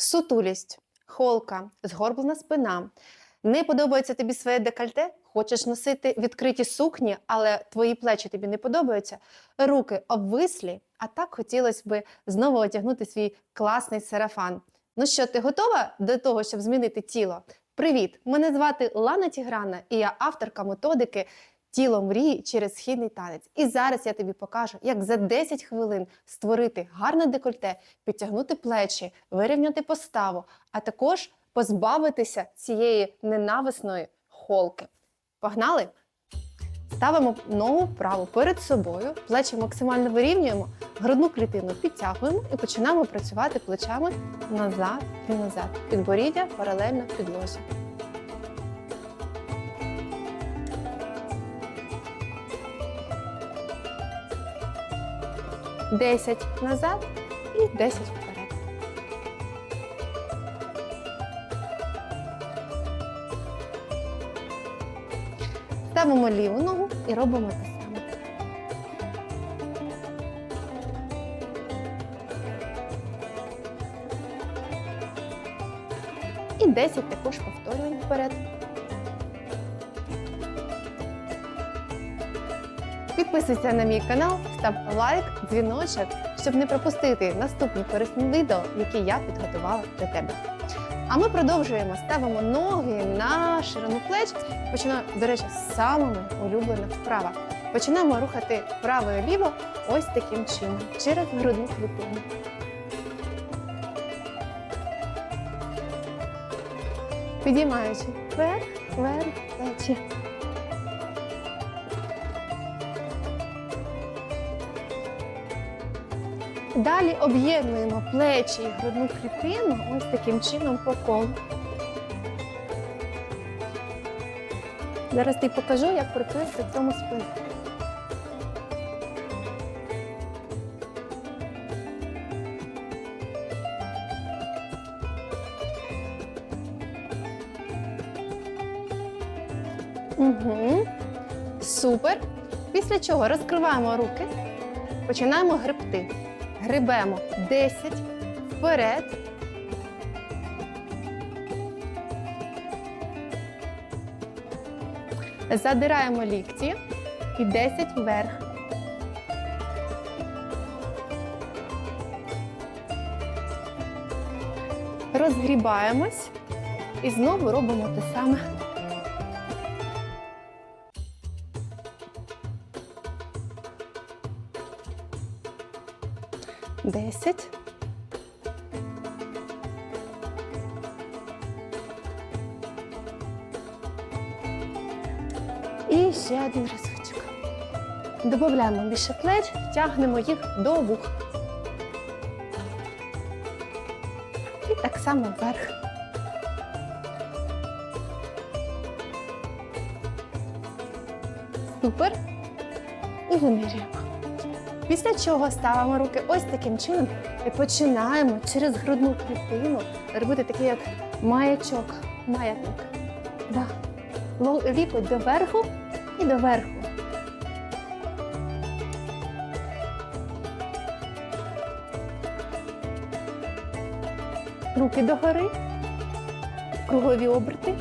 Сутулість, холка, згорблена спина. Не подобається тобі своє декольте? Хочеш носити відкриті сукні, але твої плечі тобі не подобаються. Руки обвислі, а так хотілося б знову одягнути свій класний сарафан. Ну що, ти готова до того, щоб змінити тіло? Привіт! Мене звати Лана Тіграна, і я авторка методики Тіло мрії через східний танець. І зараз я тобі покажу, як за 10 хвилин створити гарне декольте, підтягнути плечі, вирівняти поставу, а також позбавитися цієї ненависної холки. Погнали! Ставимо ногу праву перед собою, плечі максимально вирівнюємо, грудну клітину підтягуємо і починаємо працювати плечами назад і назад. Підборіддя паралельно підлозі. Десять назад і 10 вперед. Ставимо ліву ногу і робимо те саме. І 10 також повторюємо вперед. Підписуйся на мій канал, став лайк, дзвіночок, щоб не пропустити наступні корисні відео, які я підготувала для тебе. А ми продовжуємо, ставимо ноги на ширину плеч. Починаємо, до речі, з самими улюблених вправа. Починаємо рухати вправо і ліво ось таким чином, через грудну клітину. Підіймаючи вверх, вверх, плечі. Далі об'єднуємо плечі і грудну клітину ось таким чином по колу. Зараз ти покажу, як працює при цьому спина. Угу. Супер. Після чого розкриваємо руки, починаємо гребти. Грибемо 10 вперед. Задираємо лікті і 10 вверх. Розгрібаємось і знову робимо те саме. Десять. І ще один разочок. Додаємо більше плеч, тягнемо їх до вух. І так само вверх. Супер. І вимірюємо. Після чого ставимо руки ось таким чином і починаємо через грудну клітину робити такий як маячок, маятник. Да. Ло- Лікоть до верху і до верху. Руки догори, кругові оберти.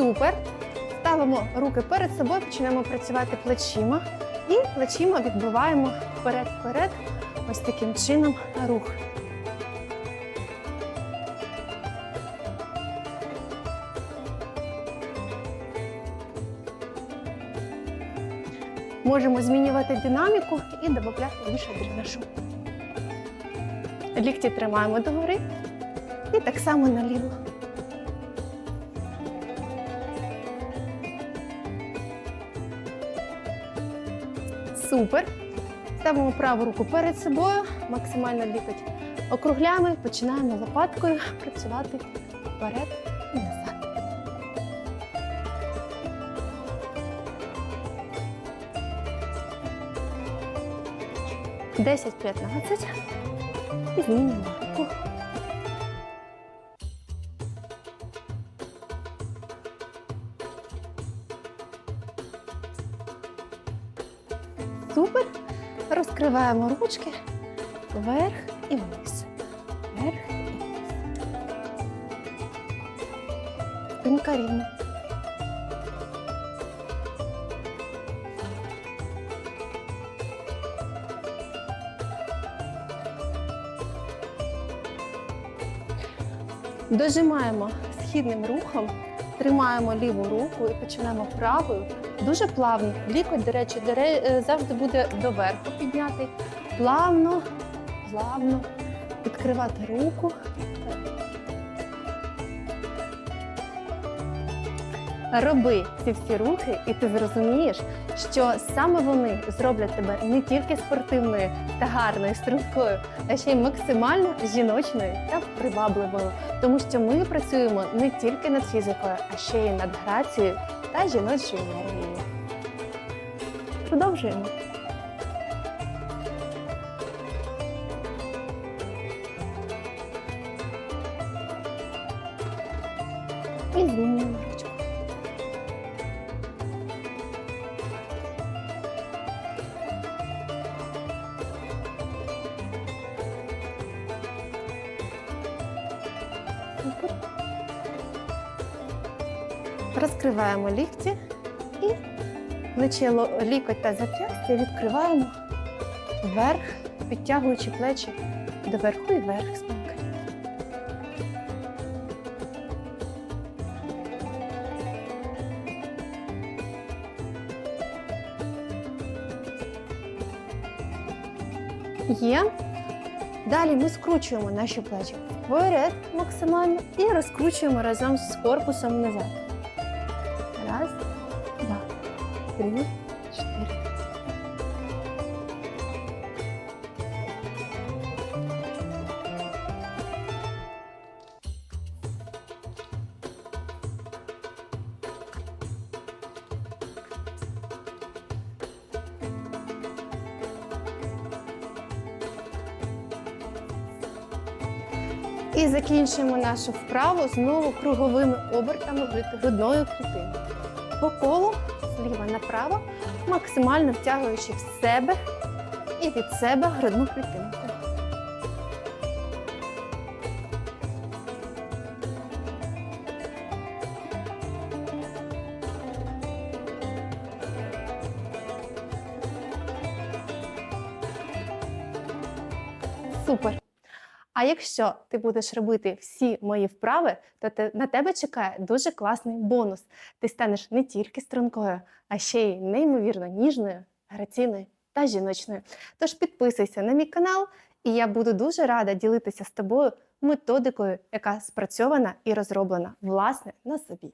Супер. Ставимо руки перед собою, починаємо працювати плечима і плечима відбиваємо вперед-вперед. Ось таким чином рух. Можемо змінювати динаміку і додати більше дренажу. Лікті тримаємо догори і так само наліво. Супер. Ставимо праву руку перед собою, максимально лікоть округляємо, починаємо лопаткою працювати вперед і назад. 10-15 і змінюємо руку. Розкриваємо ручки вверх і вниз. Вверх і вниз. Спинка рівна. Дожимаємо східним рухом, тримаємо ліву руку і починаємо правою. Дуже плавно. Лікоть, до речі, е, завжди буде доверху підняти. Плавно, плавно відкривати руку. Роби ці всі рухи, і ти зрозумієш, що саме вони зроблять тебе не тільки спортивною та гарною стрункою, а ще й максимально жіночною та привабливою. Тому що ми працюємо не тільки над фізикою, а ще й над грацією та жіночою енергією. Продовжуємо. І змінюємо Розкриваємо лікті і плече лікоть та зап'ястя відкриваємо вверх, підтягуючи плечі доверху і вверх спинки. Є. Далі ми скручуємо наші плечі вперед максимально і розкручуємо разом з корпусом назад. Раз, два, три, чотири. І закінчуємо нашу вправу знову круговими обертами груд- грудної клітини. По колу зліва направо, максимально втягуючи в себе і від себе грудну клітинку. Супер! А якщо ти будеш робити всі мої вправи, то те- на тебе чекає дуже класний бонус. Ти станеш не тільки стрункою, а ще й неймовірно ніжною, граційною та жіночною. Тож підписуйся на мій канал, і я буду дуже рада ділитися з тобою методикою, яка спрацьована і розроблена власне на собі.